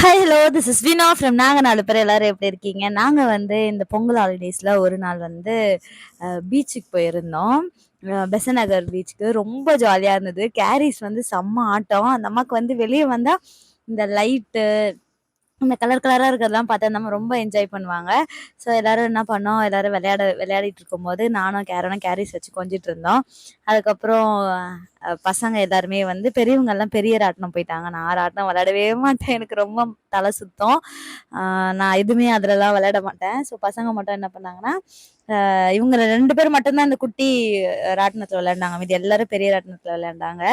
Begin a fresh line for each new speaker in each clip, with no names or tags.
Hi hello this is Vina from நாங்கள் நாலு பேர் எல்லாரும் எப்படி இருக்கீங்க? நாங்கள் வந்து இந்த பொங்கல் ஹாலிடேஸில் ஒரு நாள் வந்து பீச்சுக்கு போயிருந்தோம். பெசநகர் பீச்சுக்கு ரொம்ப ஜாலியாக இருந்தது. கேரிஸ் வந்து செம்ம ஆட்டம். அந்த அம்மாவுக்கு வந்து வெளியே வந்தால் இந்த லைட்டு இந்த கலர் கலராக இருக்கிறதெல்லாம் பார்த்தா நம்ம ரொம்ப என்ஜாய் பண்ணுவாங்க. ஸோ எல்லோரும் என்ன பண்ணோம்? எல்லோரும் விளையாட விளையாடிட்டு இருக்கும்போது நானும் கேரனும் கேரிஸ் வச்சு கொஞ்சிட்டு இருந்தோம். அதுக்கப்புறம் பசங்க எல்லாருமே வந்து பெரியவங்கெல்லாம் பெரிய ராட்டினம் போயிட்டாங்க. நான் ராட்டினம் விளையாடவே மாட்டேன். எனக்கு ரொம்ப தலை சுத்தம். நான் எதுவுமே அதிலலாம் விளையாட மாட்டேன். ஸோ பசங்க மட்டும் என்ன பண்ணாங்கன்னா இவங்க ரெண்டு பேர் மட்டும்தான் அந்த குட்டி ராட்டினத்தில் விளையாண்டாங்க. மீது எல்லாரும் பெரிய ராட்டினத்தில் விளையாண்டாங்க.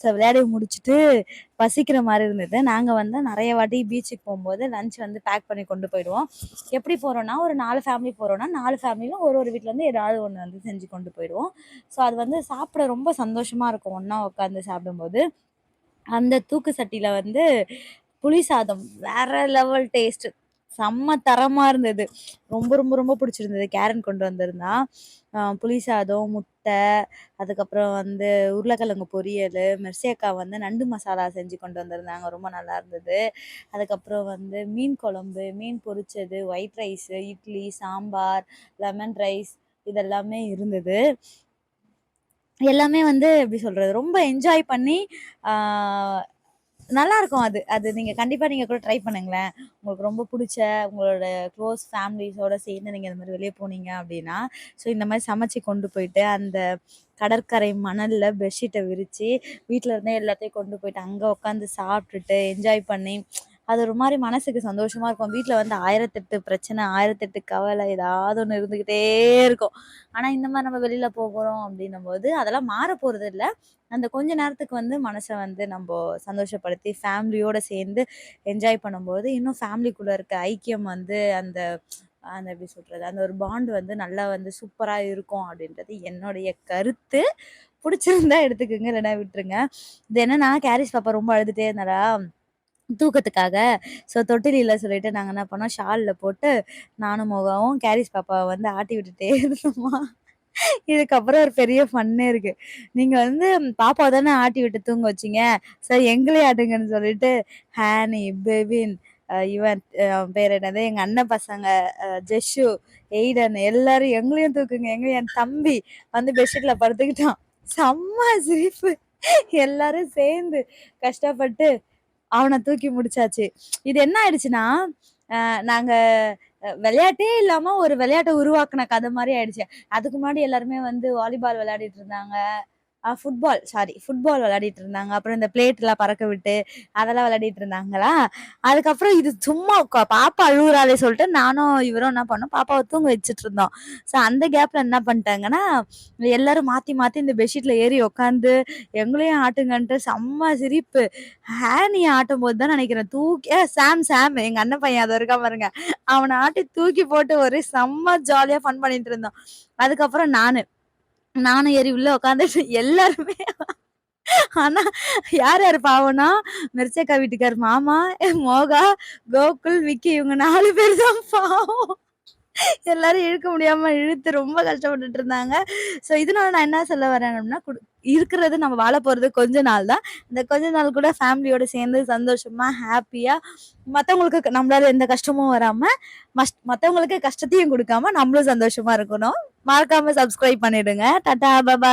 ஸோ விளையாடி முடிச்சுட்டு பசிக்கிற மாதிரி இருந்தது. நாங்கள் வந்து நிறைய வாட்டி பீச்சுக்கு போகும்போது லஞ்ச் வந்து பேக் பண்ணி கொண்டு போயிடுவோம். எப்படி போகிறோன்னா ஒரு நாலு ஃபேமிலி போகிறோன்னா நாலு ஃபேமிலியும் ஒரு ஒரு வீட்டில் வந்து ஏதாவது ஒன்று வந்து செஞ்சு கொண்டு போயிடுவோம். ஸோ அது வந்து சாப்பிட ரொம்ப சந்தோஷமாக இருக்கும். ஒன்றா உட்காந்து சாப்பிடும்போது அந்த தூக்கு சட்டியில் வந்து புளி சாதம் வேற லெவல் டேஸ்ட்டு செம்ம தரமாக இருந்தது. ரொம்ப ரொம்ப ரொம்ப பிடிச்சிருந்தது. கேரன் கொண்டு வந்திருந்தான் புளி சாதம் முட்டை அதுக்கப்புறம் வந்து உருளைக்கிழங்கு பொரியல் மெர்சியக்கா வந்து நண்டு மசாலா செஞ்சு கொண்டு வந்திருந்தாங்க. ரொம்ப நல்லா இருந்தது. அதுக்கப்புறம் வந்து மீன் குழம்பு மீன் பொரிச்சது white rice idli sambar lemon rice இதெல்லாமே இருந்தது. எல்லாமே வந்து எப்படி சொல்கிறது ரொம்ப என்ஜாய் பண்ணி நல்லா இருக்கும் அது. அது நீங்கள் கண்டிப்பாக நீங்கள் கூட ட்ரை பண்ணுங்களேன். உங்களுக்கு ரொம்ப பிடிச்ச உங்களோட க்ளோஸ் ஃபேமிலிஸோட சேர்ந்து நீங்கள் இந்த மாதிரி வெளியே போனீங்க அப்படின்னா ஸோ இந்த மாதிரி சமைச்சு கொண்டு போயிட்டு அந்த கடற்கரை மணலில் பெட்ஷீட்டை விரித்து வீட்டில் இருந்தே எல்லாத்தையும் கொண்டு போயிட்டு அங்கே உட்காந்து சாப்பிட்டுட்டு என்ஜாய் பண்ணி அது ஒரு மாதிரி மனசுக்கு சந்தோஷமா இருக்கும். வீட்டில் வந்து ஆயிரத்தெட்டு பிரச்சனை ஆயிரத்தெட்டு கவலை ஏதாவது ஒன்று இருந்துக்கிட்டே இருக்கும். ஆனால் இந்த மாதிரி நம்ம வெளியில் போகிறோம் அப்படின்னும் போது அதெல்லாம் மாற போகிறது இல்லை. அந்த கொஞ்ச நேரத்துக்கு வந்து மனசை வந்து நம்ம சந்தோஷப்படுத்தி ஃபேமிலியோடு சேர்ந்து என்ஜாய் பண்ணும்போது இன்னும் ஃபேமிலிக்குள்ளே இருக்க ஐக்கியம் வந்து அந்த அந்த எப்படி சொல்கிறது அந்த ஒரு பாண்ட் வந்து நல்லா வந்து சூப்பராக இருக்கும் அப்படின்றது என்னுடைய கருத்து. பிடிச்சிருந்தா எடுத்துக்கோங்க இல்லைன்னா விட்டுருங்க. இது என்னன்னா கேரிஸ் பாப்பா ரொம்ப அழுதுகிட்டே இருந்தாரா தூக்கத்துக்காக. ஸோ தொட்டிலியில் சொல்லிட்டு நாங்கள் என்ன பண்ணோம்? ஷாலில் போட்டு நானும் மோகாவும் கேரிஸ் பாப்பாவை வந்து ஆட்டி விட்டுட்டே இருந்தோம்மா இதுக்கப்புறம் ஒரு பெரிய ஃபன்னே இருக்கு. நீங்க வந்து பாப்பா தானே ஆட்டி விட்டு தூங்க வச்சிங்க? சார் எங்களே ஆட்டுங்கன்னு சொல்லிட்டு ஹேனி பெபின் இவன் பேர் என்னது? எங்க அண்ணன் பசங்க ஜெஷு எய்டன் எல்லாரும் எங்களையும் தூக்குங்க. எங்களையும் என் தம்பி வந்து பெட்ஷீட்ல படுத்துக்கிட்டான். செம்ம சிரிப்பு. எல்லாரும் சேர்ந்து கஷ்டப்பட்டு அவனை தூக்கி முடிச்சாச்சு. இது என்ன ஆயிடுச்சுன்னா நாங்க விளையாட்டே இல்லாம ஒரு விளையாட்டை உருவாக்குன கதை மாதிரி ஆயிடுச்சு. அதுக்கு முன்னாடி எல்லாருமே வந்து வாலிபால் விளையாடிட்டு இருந்தாங்க. ஃபுட்பால் சாரி ஃபுட்பால் விளையாடிட்டு இருந்தாங்க அப்புறம் இந்த பிளேட்லாம் பறக்க விட்டு அதெல்லாம் விளையாடிட்டு இருந்தாங்களா அதுக்கப்புறம் இது சும்மா பாப்பா அழுகுறாளே சொல்லிட்டு நானும் இவரும் என்ன பண்ணோம் பாப்பாவை தூங்க வச்சுட்டு இருந்தோம் ஸோ அந்த கேப்பில் என்ன பண்ணிட்டாங்கன்னா எல்லாரும் மாற்றி மாற்றி இந்த பெட்ஷீட்டில் ஏறி உட்காந்து எங்களையும் ஆட்டுங்கன்ட்டு செம்ம சிரிப்பு. ஹேனி ஆட்டும் போது தான் நினைக்கிறேன் தூக்கி சாம் சாம் எங்கள் அண்ணன் பையன் அதை இருக்கா பாருங்க. அவனை ஆட்டி தூக்கி போட்டு ஒரே செம்ம ஜாலியாக ஃபன் பண்ணிட்டு இருந்தோம் அதுக்கப்புறம் நான் நானும் ஏறி உள்ள உட்காந்துட்டு எல்லாருமே ஆனா யார் யார் பாவம்னா மிர்ச்சக்கா வீட்டுக்கார் மாமா மோகா கோகுல் விக்கி இவங்க நாலு பேர் தான் பாவம். எல்லாரும் இழுக்க முடியாம இழுத்து ரொம்ப கஷ்டப்பட்டுட்டு இருந்தாங்க. ஸோ இதனால நான் என்ன சொல்ல வரேன் அப்படின்னா இருக்கிறது நம்ம வாழ போறது கொஞ்ச நாள் தான். இந்த கொஞ்ச நாள் கூட ஃபேமிலியோட சேர்ந்து சந்தோஷமா ஹாப்பியா மற்றவங்களுக்கு நம்மளால எந்த கஷ்டமும் வராம மஸ்ட் மற்றவங்களுக்கு கஷ்டத்தையும் கொடுக்காம நம்மளும் சந்தோஷமா இருக்கணும். மறக்காம சப்ஸ்கிரைப் பண்ணிடுங்க. டாடா பாபா